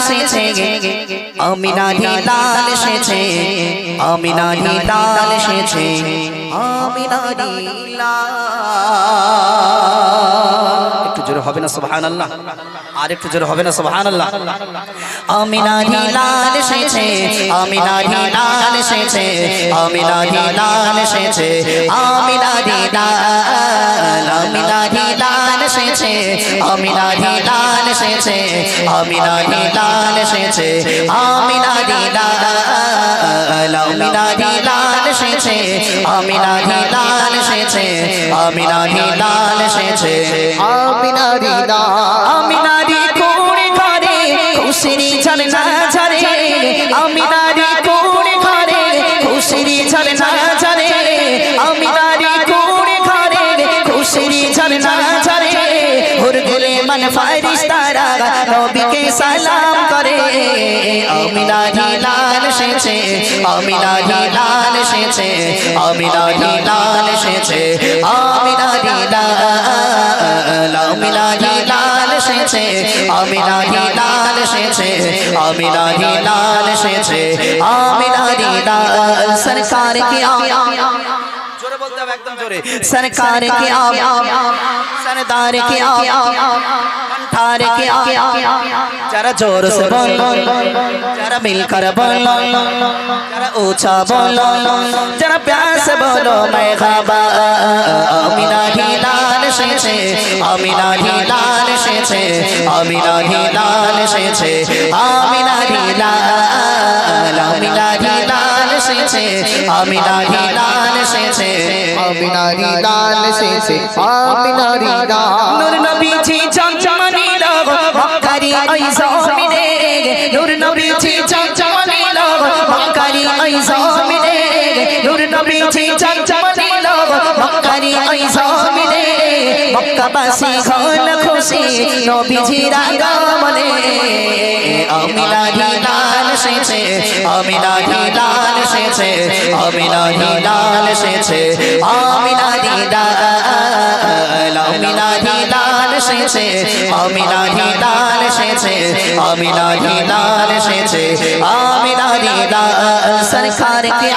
এসেছে অমিনা লাল এসেছে অমিনা লাল এসেছে অমিনা একটু জোরে হবে না সুবহান আল্লাহ আর একটু জোরে হবে না সুবহান আল্লাহ অমিনা লাল এসেছে অমিনা লাল এসেছে অমিনা লাল এসেছে অমিনা লাল লাল। এসেছে অমিনা লাল এসেছে অমিনা লাল এসেছে অমিনা লাল অমিনা লাল এসেছে অমিনা লাল এসেছে অমিনা লাল এসেছে আমিনারি না আমিনারি ফারিস্তারা নবীকে সালাম করে। আমিনারি লাল এসেছে আমিনারি লাল এসেছে আমিনারি লাল এসেছে আমিনারি লাল আমিনারি লাল এসেছে আমিনারি লাল এসেছে আমিনারি লাল এসেছে আমিনারি লাল সরকার কি হবে একদম জোরে। সরকার কে আম সরদার কে আম ধার কে আম যারা জোর সে বল যারা মিলকর বল যারা উঁচা বল যারা প্যাস বল मैं খাবা আমি নাহি লাল সেছে আমি নাহি লাল সেছে আমি নাহি লাল সেছে আমি নাহি লাল এসেছে আমি নারী দান এসেছে আমি নারী দান এসেছে আমি নারী দান নূর নবীজি চঞ্চমানি লোক মক্কারি আই জমিনে। নূর নবীজি চঞ্চমানি লোক মক্কারি আই জমিনে। নূর নবীজি চঞ্চমানি লোক মক্কারি আই জমিনে। মক্কাবাসী ঘন খুশি নবীজি রাগা মনে আমি নারী দান এসেছে আমিনারি লাল এসেছে আমিনারি লাল এসেছে আমিনারি লাল আমিনারি লাল এসেছে আমিনারি লাল এসেছে আমিনারি লাল এসেছে আমিনারি লাল, সরকার কে